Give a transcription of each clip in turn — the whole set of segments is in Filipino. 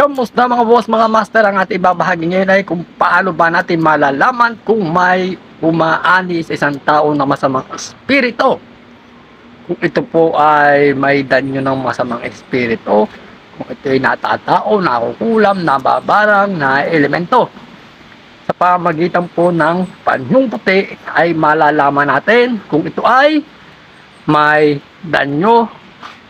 Kamusta mga boss, mga master? Ang ating ibabahagi ngayon ay kung paano ba natin malalaman kung may umaani sa isang tao na masamang espiritu. Kung ito po ay may danyo ng masamang espiritu, kung ito ay natatao, nakukulam, nababarang, na elemento. Sa pamagitan po ng panyong puti ay malalaman natin kung ito ay may danyo.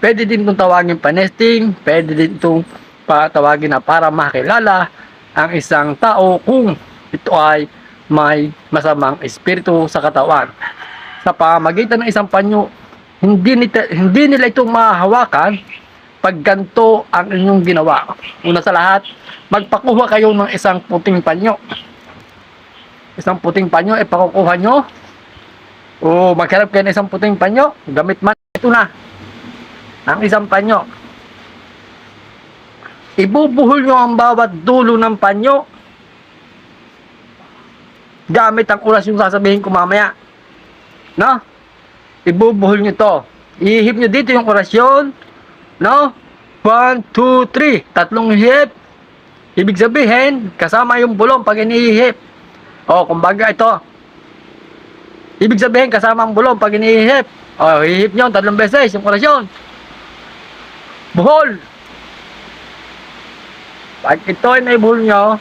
Pwede din itong tawagin panesting, pwede din itong patawagin na para makilala ang isang tao kung ito ay may masamang espiritu sa katawan. Sa pamagitan ng isang panyo, hindi, nita, hindi nila ito mahahawakan pag ganito ang inyong ginawa. Una sa lahat, magpakuha kayo ng isang puting panyo. Isang puting panyo, e pakukuha nyo. O magharap kayo ng isang puting panyo, gamit man ito na. Ang isang panyo. Ibubuhol nyo ang bawat dulo ng panyo. Gamit ang oras yung sasabihin ko mamaya. No? Ibubuhol nyo to. Ihip nyo dito yung orasyon. No? 1, 2, 3. Tatlong hip. Ibig sabihin, kasama yung bulong pag inihip. O, kumbaga ito. Ibig sabihin, kasama ang bulong pag inihip. O, hihip nyo tatlong beses yung orasyon. Buhol. Pag ito naibuhol nyo,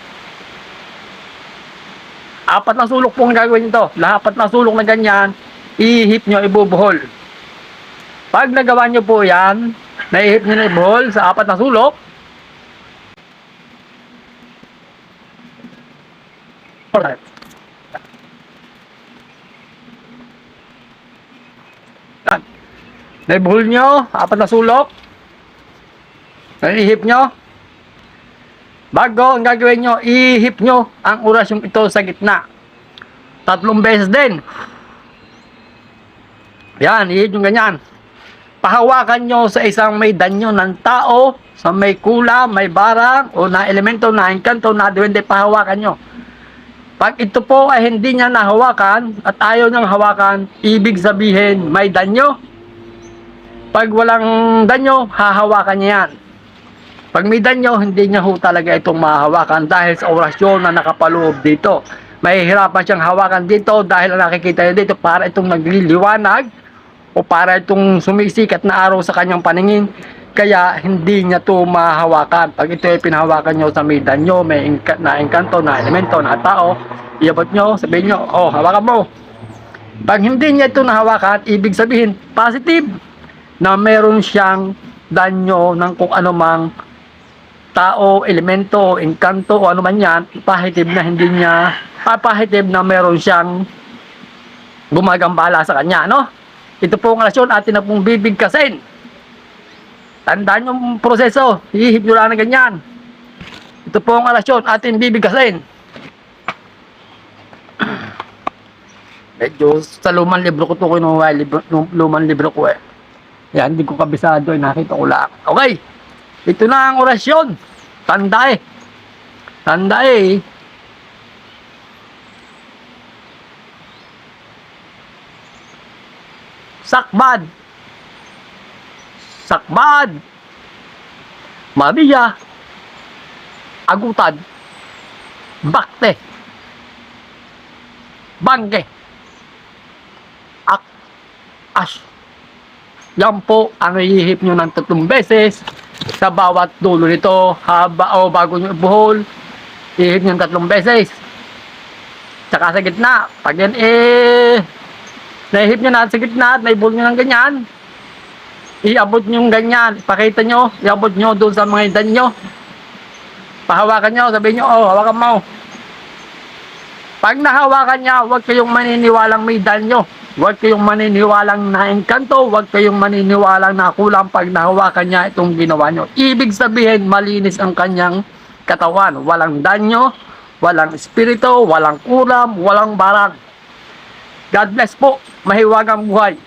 apat na sulok po ang gagawin nito. Lahat na sulok na ganyan, ihip nyo, ibubuhol. Pag nagawa nyo po yan, naihip nyo na ibuhol sa apat na sulok, Alright. Naibuhol nyo, apat na sulok, naihip nyo, Bago ang gagawin nyo, ihip nyo ang orasyon ito sa gitna. Tatlong beses din. Yan, ihip nyo ganyan. Pahawakan nyo sa isang may danyo ng tao, sa may kula, may barang, o na elemento, na engkanto, na duwende, pahawakan nyo. Pag ito po ay hindi niya nahawakan at ayaw niyang hawakan, ibig sabihin may danyo. Pag walang danyo, hahawakan niya yan. Pag may danyo, hindi niya ho talaga itong mahawakan dahil sa orasyon na nakapaloob dito. Mahihirapan siyang hawakan dito dahil ang nakikita niya dito para itong nagliliwanag o para itong sumisikat na araw sa kanyang paningin. Kaya hindi niya to mahawakan. Pag ito ay pinahawakan nyo sa may danyo, may engka- na elemento, na tao, iabot nyo, sabihin nyo, oh, hawakan mo. Pag hindi niya ito nahawakan, ibig sabihin, positive na meron siyang danyo ng kung ano mang tao, elemento, engkanto o ano man yan, positive na hindi niya, ah, positive na meron siyang gumagambala sa kanya, no? Ito po ang relasyon atin na pong bibigkasin. Tandaan yung proseso, hihip nyo lang na ganyan. Ito po ang relasyon atin bibigkasin. Medyo sa lumang libro ko ito kinuha, libro, lum- lumang libro ko eh. Yan, hindi ko kabisado eh, nakita ko lang. Okay, ito na ang orasyon. Tanda eh. Tanda eh. Sakbad. Sakbad. Maria. Agutad. Bakte. Bangke. Ak. As. Yan po ang ihihip nyo ng tatlong beses sa bawat dulo nito haba o bago nyo ibuhol ihip nyo ng tatlong beses. Tsaka sa gitna pag yan eh naihip nyo na sa gitna at naibuhol nyo ng ganyan iabot nyo ganyan. Ipakita nyo iabot nyo doon sa mga idan nyo. Pahawakan nyo sabihin nyo oh hawakan mo. Pag nahawakan niya huwag kayong maniniwalang may dan nyo Huwag kayong maniniwalang na engkanto, huwag kayong maniniwalang na kulang pag nahawakan niya itong ginawa nyo. Ibig sabihin, malinis ang kanyang katawan. Walang danyo, walang espiritu, walang kulam, walang barang. God bless po. Mahiwagang buhay.